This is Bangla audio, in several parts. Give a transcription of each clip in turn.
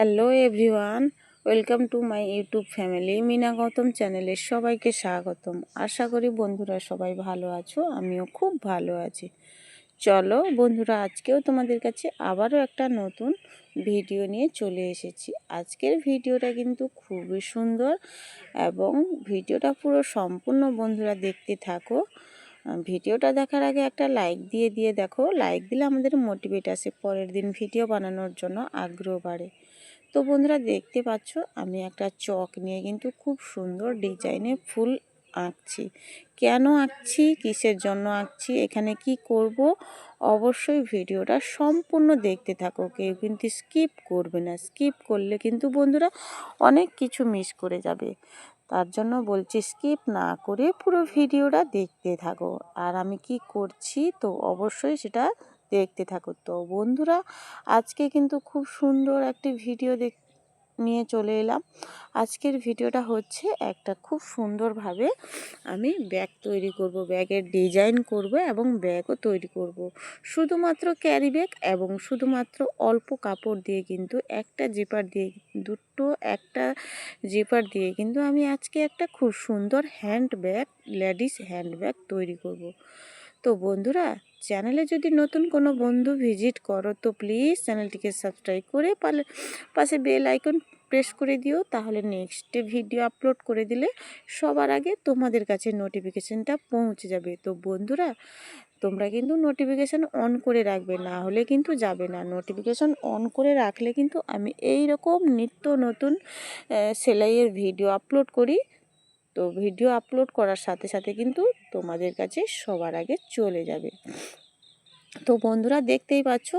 Hello everyone, welcome to my YouTube family, Mina Gautam চ্যানেলে সবাইকে স্বাগতম। আশা করি বন্ধুরা সবাই ভালো আছো, আমিও খুব ভালো আছি। চলো বন্ধুরা, আজকেও তোমাদের কাছে আবারও একটা নতুন ভিডিও নিয়ে চলে এসেছি। আজকের ভিডিওটা কিন্তু খুবই সুন্দর এবং ভিডিওটা পুরো সম্পূর্ণ বন্ধুরা দেখতে থাকো। ভিডিওটা দেখার আগে একটা লাইক দিয়ে দিয়ে দেখো। লাইক দিলে আমাদের মোটিভেট আসে পরের দিন ভিডিও বানানোর জন্য আগ্রহ বাড়ে। তো বন্ধুরা দেখতে পাচ্ছ, আমি একটা চক নিয়ে কিন্তু খুব সুন্দর ডিজাইনে ফুল আঁকছি। কেন আঁকছি? কিসের জন্য আঁকছি? এখানে কি করব? অবশ্যই ভিডিওটা সম্পূর্ণ দেখতে থাকো। কেউ কিন্তু স্কিপ করবে না। স্কিপ করলে কিন্তু বন্ধুরা অনেক কিছু মিস করে যাবে। তার জন্য বলছি স্কিপ না করে পুরো ভিডিওটা দেখতে থাকো। আর আমি কি করছি? তো অবশ্যই সেটা দেখতে থাকো। তো বন্ধুরা, আজকে কিন্তু খুব সুন্দর একটি ভিডিও দেখ, নিয়ে চলে এলাম। আজকের ভিডিওটা হচ্ছে একটা খুব সুন্দরভাবে আমি ব্যাগ তৈরি করব, ব্যাগের ডিজাইন করব এবং ব্যাগও তৈরি করব। শুধুমাত্র ক্যারি ব্যাগ এবং শুধুমাত্র অল্প কাপড় দিয়ে কিন্তু, একটা জিপার দিয়ে, দুটো, একটা জিপার দিয়ে কিন্তু আমি আজকে একটা খুব সুন্দর hand bag, ladies hand bag তৈরি করব। তো বন্ধুরা, চ্যানেলে যদি নতুন কোনো বন্ধু ভিজিট করো, তো প্লিজ চ্যানেলটিকে সাবস্ক্রাইব করে পালে, পাশে বেল আইকন প্রেস করে দিও। তাহলে নেক্সটে ভিডিও আপলোড করে দিলে সবার আগে তোমাদের কাছে নোটিফিকেশানটা পৌঁছে যাবে। তো বন্ধুরা, তোমরা কিন্তু নোটিফিকেশান অন করে রাখবে, না হলে কিন্তু যাবে না। নোটিফিকেশান অন করে রাখলে কিন্তু আমি এই রকম নিত্য নতুন সেলাইয়ের ভিডিও আপলোড করি। তো ভিডিও আপলোড করার সাথে সাথে কিন্তু তোমাদের কাছে সবার আগে চলে যাবে। তো বন্ধুরা দেখতেই পাচ্ছ,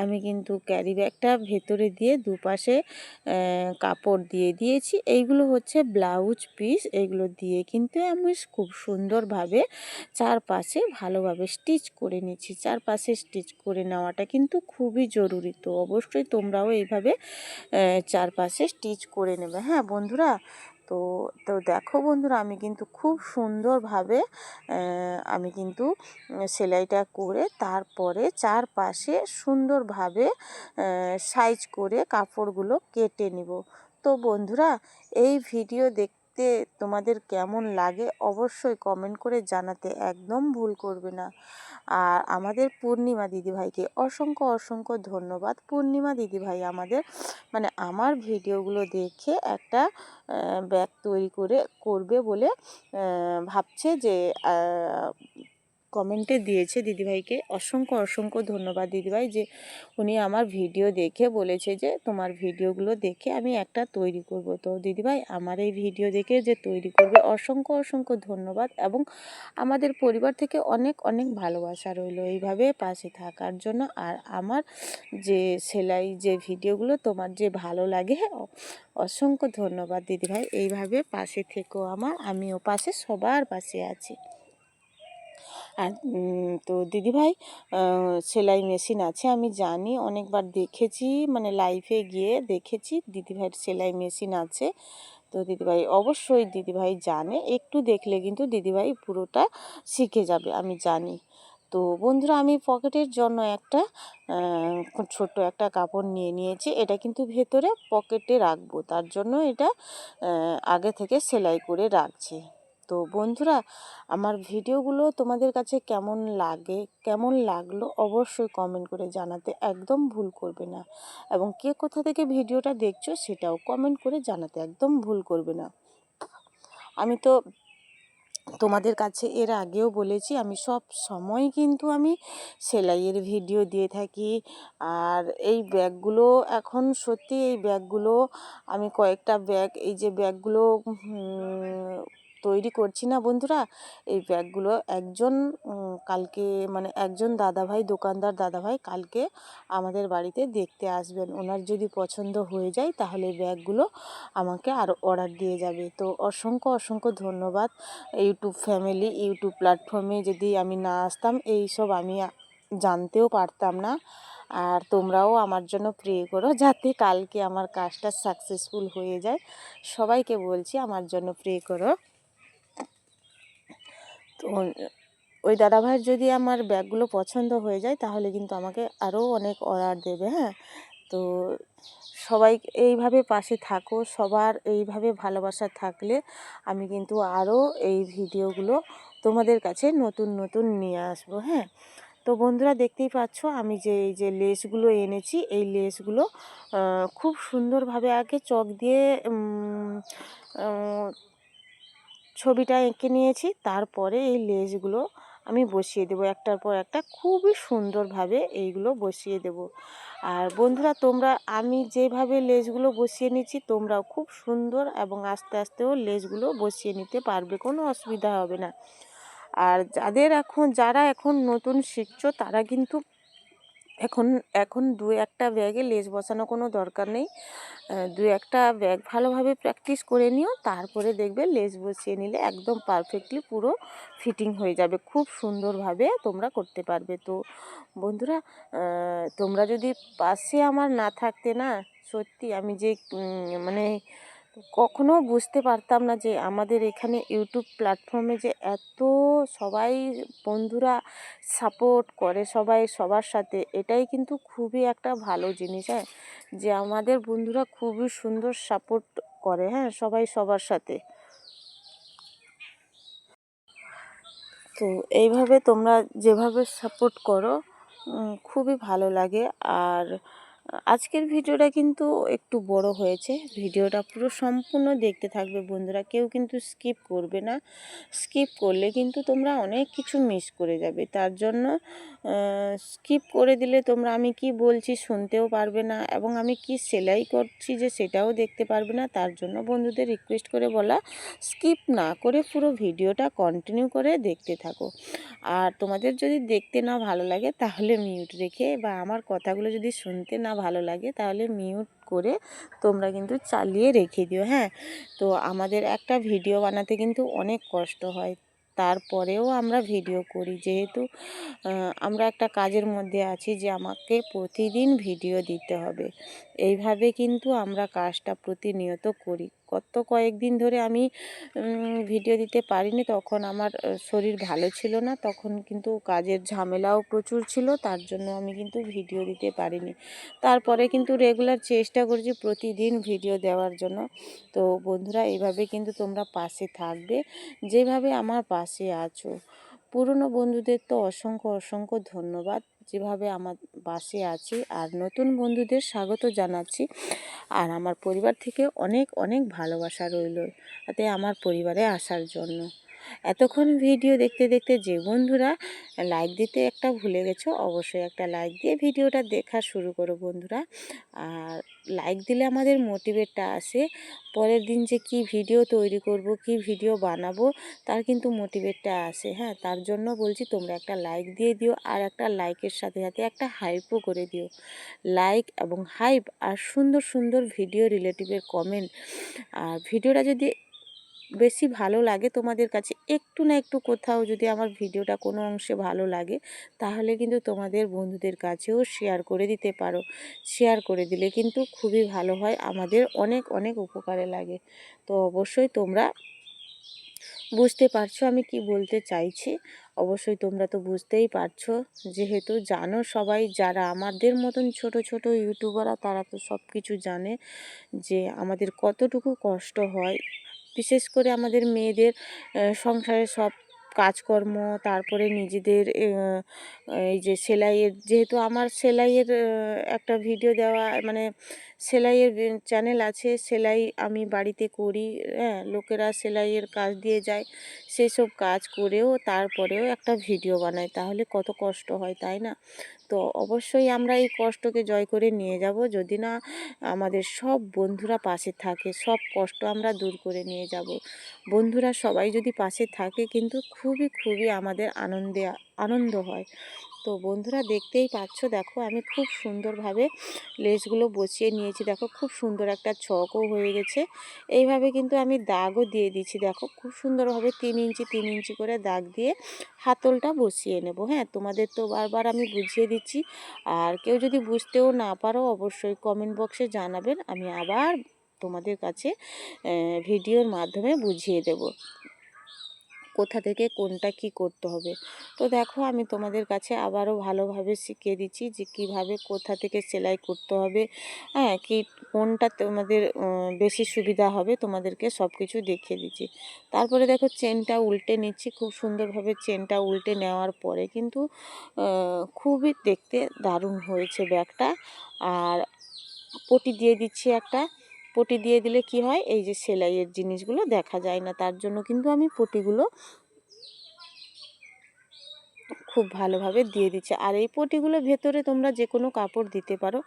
আমি কিন্তু ক্যারি ব্যাগটা ভেতরে দিয়ে দুপাশে কাপড় দিয়ে দিয়েছি। এইগুলো হচ্ছে ব্লাউজ পিস এগুলো দিয়ে কিন্তু আমি খুব সুন্দরভাবে চারপাশে ভালোভাবে স্টিচ করে নিচ্ছি। চারপাশে স্টিচ করে নেওয়াটা কিন্তু খুবই জরুরি। তো অবশ্যই তোমরাও এইভাবে চারপাশে স্টিচ করে নেবে। হ্যাঁ বন্ধুরা তো তো দেখো বন্ধুরা, আমি কিন্তু খুব সুন্দরভাবে আমি কিন্তু সেলাইটা করে তারপরে চারপাশে সুন্দরভাবে সাইজ করে কাপড়গুলো কেটে নিব। তো বন্ধুরা, এই ভিডিও দেখতে তোমাদের কেমন লাগে অবশ্যই কমেন্ট করে জানাতে একদম ভুল করবে না। আর আমাদের পূর্ণিমা দিদিভাইকে অসংখ্য অসংখ্য ধন্যবাদ। পূর্ণিমা দিদিভাই আমাদের মানে আমার ভিডিওগুলো দেখে একটা ব্যাগ তৈরি করে করবে বলে ভাবছে যে কমেন্টে দিয়েছে দিদিভাইকে অসংখ্য অসংখ্য ধন্যবাদ দিদিভাই যে উনি আমার ভিডিও দেখে বলেছে যে তোমার ভিডিওগুলো দেখে আমি একটা তৈরি করব। তো দিদিভাই, আমার এই ভিডিও দেখে যে তৈরি করবে অসংখ্য অসংখ্য ধন্যবাদ এবং আমাদের পরিবার থেকে অনেক অনেক ভালোবাসা রইল এইভাবে পাশে থাকার জন্য। আর আমার যে সেলাই যে ভিডিওগুলো তোমার যে ভালো লাগে অসংখ্য ধন্যবাদ দিদিভাই। এইভাবে পাশে থেকো আমার, আমিও পাশে, সবার পাশে আছি। আর তো দিদিভাই সেলাই মেশিন আছে, আমি জানি, অনেকবার দেখেছি মানে লাইফে গিয়ে দেখেছি, দিদিভাইয়ের সেলাই মেশিন আছে। তো দিদিভাই, অবশ্যই দিদিভাই জানে, একটু দেখলে কিন্তু দিদিভাই পুরোটা শিখে যাবে, আমি জানি। তো বন্ধুরা, আমি পকেটের জন্য একটা ছোট্ট একটা কাপড় নিয়ে নিয়েছি, এটা কিন্তু ভেতরে পকেটে রাখব, তার জন্য এটা আগে থেকে সেলাই করে রাখছি। তো বন্ধুরা, আমার ভিডিওগুলো তোমাদের কাছে কেমন লাগে, কেমন লাগল অবশ্যই কমেন্ট করে জানাতে একদম ভুল করবে না। এবং কে কোথা থেকে ভিডিওটা দেখছ সেটাও কমেন্ট করে জানাতে একদম ভুল করবে না। আমি তো তোমাদের কাছে এর আগেও বলেছি, আমি সব সময় কিন্তু আমি সেলাইয়ের ভিডিও দিয়ে থাকি। আর এই ব্যাগগুলো, এখন সত্যি এই ব্যাগগুলো, আমি কয়েকটা ব্যাগ, এই যে ব্যাগগুলো তৈরি করছি না বন্ধুরা। এই ব্যাগগুলো একজন কালকে মানে একজন দাদাভাই, দোকানদার দাদাভাই কালকে আমাদের বাড়িতে দেখতে আসবেন। ওনার যদি পছন্দ হয়ে যায় তাহলে ব্যাগগুলো আমাকে আরও অর্ডার দিয়ে যাবে। তো অসংখ্য অসংখ্য ধন্যবাদ। ইউটিউব ফ্যামিলি, ইউটিউব প্ল্যাটফর্মে যদি আমি না আসতাম এই সব আমি জানতেও পারতাম না। আর তোমরাও আমার জন্য প্রে করো যাতে কালকে আমার কাজটা সাকসেসফুল হয়ে যায়। সবাইকে বলছি আমার জন্য প্রে করো। ওই দাদাভাইয়ের যদি আমার ব্যাগগুলো পছন্দ হয়ে যায়, তাহলে কিন্তু আমাকে আরও অনেক অর্ডার দেবে হ্যাঁ? তো সবাই এইভাবে পাশে থাকো, সবার এইভাবে ভালোবাসা থাকলে আমি কিন্তু আরও এই ভিডিওগুলো তোমাদের কাছে নতুন নতুন নিয়ে আসব হ্যাঁ? তো বন্ধুরা দেখতেই পাচ্ছ, আমি যে, এই যে লেসগুলো এনেছি, এই লেসগুলো খুব সুন্দরভাবে আগে চক দিয়ে ছবিটা এঁকে নিয়েছি। তারপরে এই লেজগুলো আমি বসিয়ে দেবো একটার পর একটা। খুবই সুন্দরভাবে এইগুলো বসিয়ে দেব। আর বন্ধুরা, তোমরা, আমি যেভাবে লেজগুলো বসিয়ে নিচ্ছি, তোমরাও খুব সুন্দর এবং আস্তে আস্তেও লেজগুলো বসিয়ে নিতে পারবে, কোনো অসুবিধা হবে না। আর যাদের এখন, যারা এখন নতুন শিখছো, তারা কিন্তু এখন এখন দু একটা ব্যাগে লেজ বসানো কোনো দরকার নেই। দু একটা ব্যাগ ভালোভাবে প্র্যাকটিস করে নিও, তারপরে দেখবে লেজ বসিয়ে নিলে একদম পারফেক্টলি পুরো ফিটিং হয়ে যাবে। খুব সুন্দরভাবে তোমরা করতে পারবে। তো বন্ধুরা তোমরা যদি পাশে আমার না থাকতে না, সত্যি আমি যে মানে কখনো বুঝতে পারতাম না যে আমাদের এখানে ইউটিউব প্ল্যাটফর্মে যে এত সবাই বন্ধুরা সাপোর্ট করে সবাই সবার সাথে, এটাই কিন্তু খুবই একটা ভালো জিনিস হ্যাঁ? যে আমাদের বন্ধুরা খুবই সুন্দর সাপোর্ট করে হ্যাঁ? সবাই সবার সাথে। তো এইভাবে তোমরা যেভাবে সাপোর্ট করো খুবই ভালো লাগে। আর আজকের ভিডিওটা কিন্তু একটু বড় হয়েছে। ভিডিওটা পুরো সম্পূর্ণ দেখতে থাকবে বন্ধুরা। কেউ কিন্তু স্কিপ করবে না। স্কিপ করলে কিন্তু তোমরা অনেক কিছু মিস করে যাবে। তার জন্য স্কিপ করে দিলে তোমরা আমি কি বলছি শুনতেও পারবে না এবং আমি কি সেলাই করছি যে সেটাও দেখতে পারবে না। তার জন্য বন্ধুদের রিকোয়েস্ট করে বলা, স্কিপ না করে পুরো ভিডিওটা কন্টিনিউ করে দেখতে থাকো। আর তোমাদের যদি দেখতে না ভালো লাগে, তাহলে মিউট রেখে বা আমার কথাগুলো যদি শুনতে না ভালো লাগে, তাহলে মিউট করে তোমরা কিন্তু চালিয়ে রেখে দিও হ্যাঁ? তো আমাদের একটা ভিডিও বানাতে কিন্তু অনেক কষ্ট হয়। তারপরেও আমরা ভিডিও করি। যেহেতু আমরা একটা কাজের মধ্যে আছি যে আমাকে প্রতিদিন ভিডিও দিতে হবে। এইভাবে কিন্তু আমরা কাজটা প্রতিনিয়ত করি। গত কয়েকদিন ধরে আমি ভিডিও দিতে পারিনি। তখন আমার শরীর ভালো ছিল না। তখন কিন্তু কাজের ঝামেলাও প্রচুর ছিল। তার জন্য আমি কিন্তু ভিডিও দিতে পারিনি। তারপরে কিন্তু রেগুলার চেষ্টা করছি প্রতিদিন ভিডিও দেওয়ার জন্য। তো বন্ধুরা এইভাবে কিন্তু তোমরা পাশে থাকবে। যেভাবে আমার পাশে আছো। পুরনো বন্ধুদের তো অসংখ্য অসংখ্য ধন্যবাদ। যেভাবে আমার বাসে আছি আর নতুন বন্ধুদের স্বাগত জানাচ্ছি। আর আমার পরিবার থেকে অনেক অনেক ভালোবাসা রইল। তাতে আমার পরিবারে আসার জন্য। এতক্ষণ ভিডিও দেখতে দেখতে যে বন্ধুরা লাইক দিতে একটা ভুলে গেছো, অবশ্যই একটা লাইক দিয়ে ভিডিওটা দেখা শুরু করো বন্ধুরা। আর লাইক দিলে আমাদের মোটিভেটটা আসে, পরের দিন যে কি ভিডিও তৈরি করব, কি ভিডিও বানাবো, তার কিন্তু মোটিভেটটা আসে হ্যাঁ? তার জন্য বলছি তোমরা একটা লাইক দিয়ে দিও, আর একটা লাইকের সাথে সাথে একটা হাইপও করে দিও। লাইক এবং হাইপ আর সুন্দর সুন্দর ভিডিও রিলেটিভের কমেন্ট আর ভিডিওটা যদি বেশি ভালো লাগে তোমাদের কাছে? একটু না একটু কোথাও যদি আমার ভিডিওটা কোনো অংশে ভালো লাগে, তাহলে কিন্তু তোমাদের বন্ধুদের কাছেও শেয়ার করে দিতে পারো। শেয়ার করে দিলে কিন্তু খুবই ভালো হয়, আমাদের অনেক অনেক উপকারে লাগে। তো অবশ্যই তোমরা বুঝতে পারছ আমি কি বলতে চাইছি। অবশ্যই তোমরা তো বুঝতেই পারছ, যেহেতু জানো সবাই যারা আমাদের মতন ছোট ছোট ইউটিউবাররা তারা তো সব কিছু জানে যে আমাদের কতটুকু কষ্ট হয়। বিশেষ করে আমাদের মেয়েদের সংসারে সব কাজকর্ম, তারপরে নিজেদের এই যে সেলাইয়ের, যেহেতু আমার সেলাইয়ের একটা ভিডিও দেওয়া মানে সেলাইয়ের চ্যানেল আছে, সেলাই আমি বাড়িতে করি হ্যাঁ লোকেরা সেলাইয়ের কাজ দিয়ে যায়, সেসব কাজ করেও তারপরেও একটা ভিডিও বানাই তাহলে কত কষ্ট হয়, তাই না? তো অবশ্যই আমরা এই কষ্টকে জয় করে নিয়ে যাব, যদি না আমাদের সব বন্ধুরা পাশে থাকে, সব কষ্ট আমরা দূর করে নিয়ে যাব। বন্ধুরা সবাই যদি পাশে থাকে, কিন্তু খুবই খুবই আমাদের আনন্দে, আনন্দ হয়। তো বন্ধুরা দেখতেই পাচ্ছ, দেখো আমি খুব সুন্দরভাবে লেসগুলো বসিয়ে নিয়েছি। দেখো খুব সুন্দর একটা ছকও হয়ে গেছে। এইভাবে কিন্তু আমি দাগও দিয়ে দিচ্ছি। দেখো খুব সুন্দরভাবে তিন ইঞ্চি তিন ইঞ্চি করে দাগ দিয়ে হাতলটা বসিয়ে নেব। হ্যাঁ তোমাদের তো বারবার আমি বুঝিয়ে দিচ্ছি। আর কেউ যদি বুঝতেও না পারো, অবশ্যই কমেন্ট বক্সে জানাবেন। আমি আবার তোমাদের কাছে ভিডিওর মাধ্যমে বুঝিয়ে দেব। কোথা থেকে কোনটা কি করতে হবে। তো দেখো আমি তোমাদের কাছে আবারও ভালোভাবে শিখিয়ে দিচ্ছি যে কীভাবে কোথা থেকে সেলাই করতে হবে। হ্যাঁ কি কোনটা তোমাদের বেশি সুবিধা হবে তোমাদেরকে সব কিছু দেখিয়ে দিচ্ছি। তারপরে দেখো চেনটা উল্টে নিচ্ছি, খুব সুন্দরভাবে চেনটা উল্টে নেওয়ার পরে কিন্তু খুবই দেখতে দারুণ হয়েছে ব্যাগটা। আর পটি দিয়ে দিচ্ছি একটা। পটি দিয়ে দিলে কি হয়? এই যে সেলাইয়ের জিনিসগুলো দেখা যায় না। তার জন্য কিন্তু আমি পটিগুলো খুব ভালোভাবে দিয়ে দিচ্ছে। আর এই পটিগুলো ভেতরে তোমরা যে কোনো কাপড় দিতে পারো।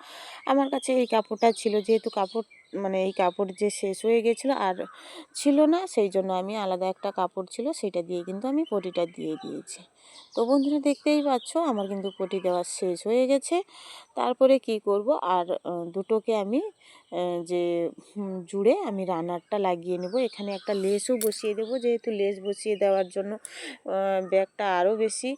আমার কাছে এই কাপড়টা ছিল, যেহেতু কাপড় মানে এই কাপড় যে শেষ হয়ে গেছিল আর ছিল না, সেই জন্য আমি আলাদা একটা কাপড় ছিল, সেটা দিয়ে কিন্তু আমি পটিটা দিয়ে দিয়েছি। তো বন্ধুরা দেখতেই পাচ্ছ, আমার কিন্তু পটি দেওয়া শেষ হয়ে গেছে। তারপরে কি করব? আর দুটোকে আমি যে জুড়ে আমি রানারটা লাগিয়ে নেব। এখানে একটা লেসও বসিয়ে দেবো, যেহেতু লেস বসিয়ে দেওয়ার জন্য ব্যাগটা আরও বেশি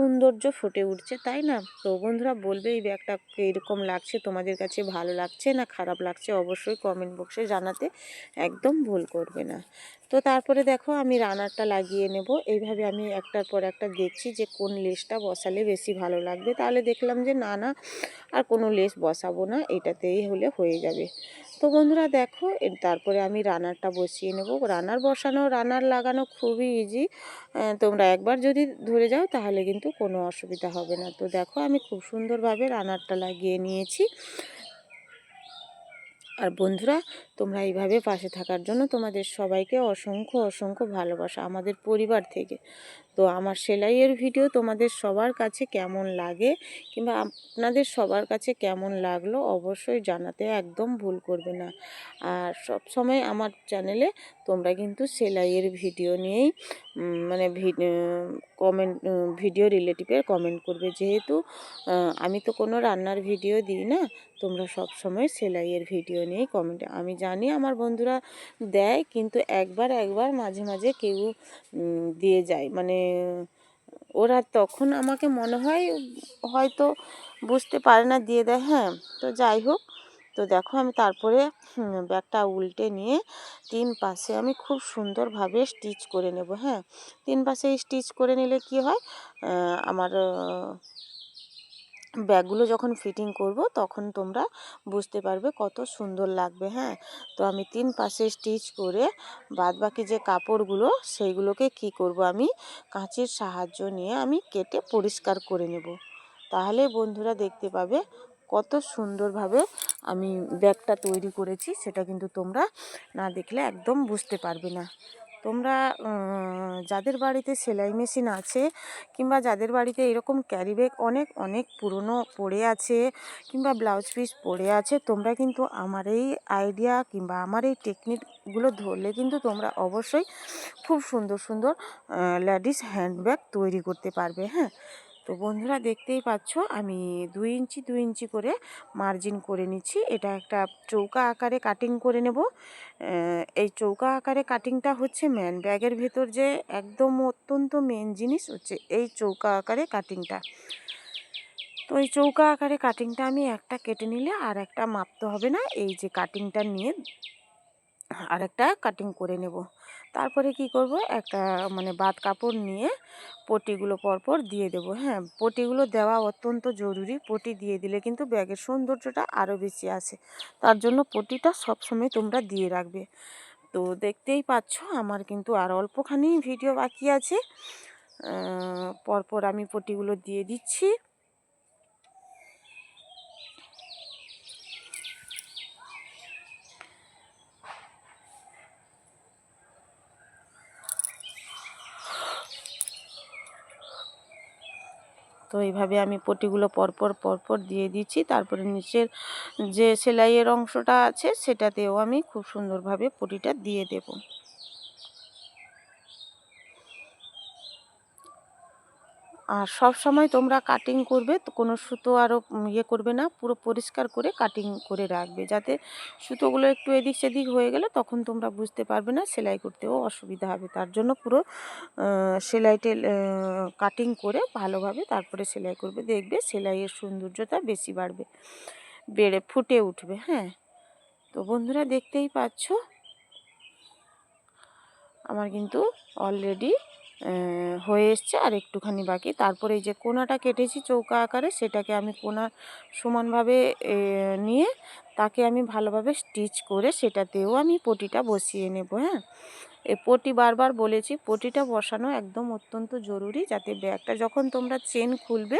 সৌন্দর্য ফুটে উঠছে, তাই না? তো বন্ধুরা বলবে এই ব্যাগটা এরকম লাগছে, তোমাদের কাছে ভালো লাগছে না খারাপ লাগছে? অবশ্যই কমেন্ট বক্সে জানাতে একদম ভুল করবে না। তো তারপরে দেখো আমি রানারটা লাগিয়ে নেব। এইভাবে আমি একটার পর একটা দেখছি যে কোন লেসটা বসালে বেশি ভালো লাগবে। তাহলে দেখলাম যে না না, আর কোনো লেস বসাবো না, এটাতেই হলে হয়ে যাবে। তো বন্ধুরা দেখো তারপরে আমি রানারটা বসিয়ে নেব। রানার বসানো, রানার লাগানো খুবই ইজি তোমরা একবার যদি ধরে যাও, তাহলে কিন্তু কোনো অসুবিধা হবে না। তো দেখো আমি খুব সুন্দরভাবে রানারটা লাগিয়ে নিয়েছি। আর বন্ধুরা, তোমরা এইভাবে পাশে থাকার জন্য তোমাদের সবাইকে অসংখ্য অসংখ্য ভালোবাসা আমাদের পরিবার থেকে। তো আমার সেলাইয়ের ভিডিও তোমাদের সবার কাছে কেমন লাগে কিংবা আপনাদের সবার কাছে কেমন লাগল অবশ্যই জানাতে একদম ভুল করবে না। আর সব সময় আমার চ্যানেলে তোমরা কিন্তু সেলাইয়ের ভিডিও নিয়েই মানে কমেন্ট ভিডিও রিলেটিভের কমেন্ট করবে। যেহেতু আমি তো কোনো রান্নার ভিডিও দিই না, তোমরা সব সময় সেলাইয়ের ভিডিও নিয়েই কমেন্ট আমি জানি আমার বন্ধুরা দেয়, কিন্তু একবার একবার মাঝে মাঝে কেউ দিয়ে যায়। মানে ওরা তখন আমাকে মনে হয় হয়তো বুঝতে পারে না, দিয়ে দেয় হ্যাঁ তো যাই হোক। তো দেখো আমি তারপরে ব্যাগটা উল্টে নিয়ে তিন পাশে আমি খুব সুন্দরভাবে স্টিচ করে নেব হ্যাঁ। তিন পাশে স্টিচ করে নিলে কি হয় আমার ব্যাগগুলো যখন ফিটিং করব, তখন তোমরা বুঝতে পারবে কত সুন্দর লাগবে হ্যাঁ? তো আমি তিন পাশে স্টিচ করে বাদ বাকি যে কাপড়গুলো, সেইগুলোকে কি করব? আমি কাঁচির সাহায্য নিয়ে আমি কেটে পরিষ্কার করে নেব। তাহলে বন্ধুরা দেখতে পাবে কত সুন্দরভাবে আমি ব্যাগটা তৈরি করেছি, সেটা কিন্তু তোমরা না দেখলে একদম বুঝতে পারবে না। তোমরা যাদের বাড়িতে সেলাই মেশিন আছে কিংবা যাদের বাড়িতে এরকম ক্যারি ব্যাগ অনেক অনেক পুরনো পড়ে আছে কিংবা ব্লাউজ পিস পড়ে আছে, তোমরা কিন্তু আমার এই আইডিয়া কিংবা আমার এই টেকনিকগুলো ধরলে কিন্তু তোমরা অবশ্যই খুব সুন্দর সুন্দর লেডিস হ্যান্ডব্যাগ তৈরি করতে পারবে হ্যাঁ। তো বন্ধুরা দেখতেই পাচ্ছ, আমি দুই ইঞ্চি দুই ইঞ্চি করে মার্জিন করে নিচ্ছি। এটা একটা চৌকা আকারে কাটিং করে নেব। এই চৌকা আকারে কাটিংটা হচ্ছে ম্যান ব্যাগের ভেতর যে একদম অত্যন্ত মেন জিনিস হচ্ছে এই চৌকা আকারে কাটিংটা তো এই চৌকা আকারে কাটিংটা আমি একটা কেটে নিলে আর একটা মাপতে হবে না। এই যে কাটিংটা নিয়ে আর একটা কাটিং করে নেব। তারপরে কি করব? একটা মানে বাদ কাপড় নিয়ে পটিগুলো পরপর দিয়ে দেব হ্যাঁ? পটিগুলো দেওয়া অত্যন্ত জরুরি। পটি দিয়ে দিলে কিন্তু ব্যাগের সৌন্দর্যটা আরও বেশি আছে তার জন্য পটিটা সবসময় তোমরা দিয়ে রাখবে। তো দেখতেই পাচ্ছ, আমার কিন্তু আর অল্পখানি ভিডিও বাকি আছে। পরপর আমি পটিগুলো দিয়ে দিচ্ছি। তো এইভাবে আমি পটিগুলো পরপর পরপর দিয়ে দিচ্ছি। তারপরে নিচের যে সেলাইয়ের অংশটা আছে, সেটাতেও আমি খুব সুন্দরভাবে পটিটা দিয়ে দেব। আর সব সময় তোমরা কাটিং করবে, তো কোনো সুতো আরও ইয়ে করবে না, পুরো পরিষ্কার করে কাটিং করে রাখবে। যাতে সুতোগুলো একটু এদিক সেদিক হয়ে গেলে তখন তোমরা বুঝতে পারবে না সেলাই করতেও অসুবিধা হবে। তার জন্য পুরো সেলাইটে কাটিং করে ভালোভাবে তারপরে সেলাই করবে। দেখবে সেলাইয়ের সৌন্দর্যতা বেশি বাড়বে, বেড়ে, ফুটে উঠবে হ্যাঁ? তো বন্ধুরা দেখতেই পাচ্ছ? আমার কিন্তু অলরেডি হয়ে এসছে আর একটুখানি বাকি। তারপরে এই যে কোনাটা কেটেছি চৌকা আকারে, সেটাকে আমি কোনা সমানভাবে নিয়ে তাকে আমি ভালোভাবে স্টিচ করে সেটাতেও আমি পটিটা বসিয়ে নেব হ্যাঁ। এই পটি বারবার বলেছি, পটিটা বসানো একদম অত্যন্ত জরুরি যাতে ব্যাগটা যখন তোমরা চেন খুলবে,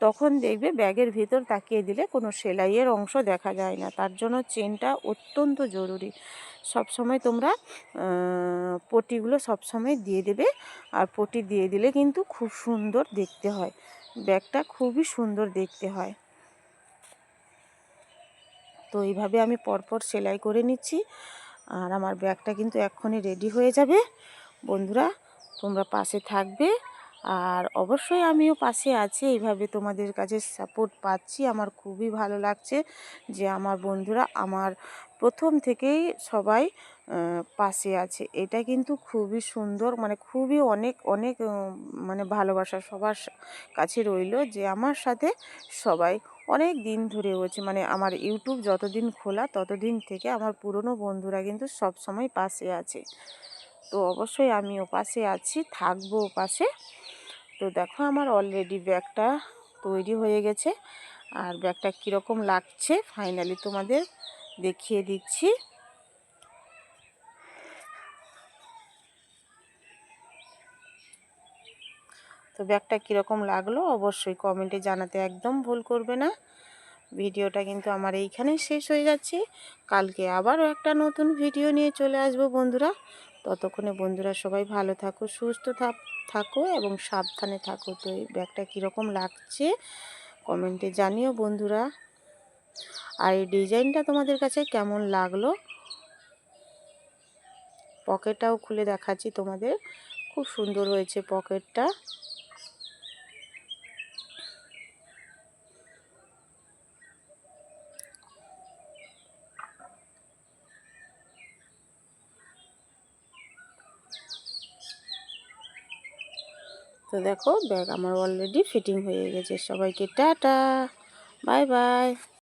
তখন দেখবে ব্যাগের ভিতর তাকিয়ে দিলে কোনো সেলাইয়ের অংশ দেখা যায় না। তার জন্য চেনটা অত্যন্ত জরুরি। সব সময় তোমরা পটিগুলো সব সময় দিয়ে দেবে আর পটি দিয়ে দিলে কিন্তু খুব সুন্দর দেখতে হয়। ব্যাগটা খুবই সুন্দর দেখতে হয়। তো এইভাবে আমি পরপর সেলাই করে নিচ্ছি। আর আমার ব্যাগটা কিন্তু এক্ষুনি রেডি হয়ে যাবে। বন্ধুরা, তোমরা পাশে থাকবে। আর অবশ্যই আমিও পাশে আছি। এইভাবে তোমাদের কাছে সাপোর্ট পাচ্ছি। আমার খুবই ভালো লাগছে যে আমার বন্ধুরা আমার প্রথম থেকেই সবাই পাশে আছে। এটা কিন্তু খুবই সুন্দর মানে খুবই অনেক অনেক মানে ভালোবাসা সবার কাছে রইল যে আমার সাথে সবাই অনেক দিন ধরে হয়েছে। মানে আমার ইউটিউব যতদিন খোলা ততদিন থেকে আমার পুরনো বন্ধুরা কিন্তু সব সময় পাশে আছে। তো অবশ্যই আমিও পাশে আছি, থাকব পাশে। তো দেখো আমার অলরেডি ব্যাগটা তৈরি হয়ে গেছে। আর ব্যাগটা কীরকম লাগছে? ফাইনালি তোমাদের দেখিয়ে দিচ্ছি। তো ব্যাগটা কীরকম লাগল অবশ্যই কমেন্টে জানাতে একদম ভুল করবে না। ভিডিওটা কিন্তু আমার এইখানেই শেষ হয়ে যাচ্ছে। কালকে আবারও একটা নতুন ভিডিও নিয়ে চলে আসব বন্ধুরা। ততক্ষণে বন্ধুরা সবাই ভালো থাকো, সুস্থ থাক- এবং সাবধানে থাকো। তো এই ব্যাগটা কীরকম লাগছে কমেন্টে জানিও বন্ধুরা। আর এই ডিজাইনটা তোমাদের কাছে কেমন লাগল পকেটটাও খুলে দেখাচ্ছি তোমাদের। খুব সুন্দর হয়েছে পকেটটা তো দেখো ব্যাগ আমার অলরেডি ফিটিং হয়ে গেছে। সবাইকে টাটা বাই বাই।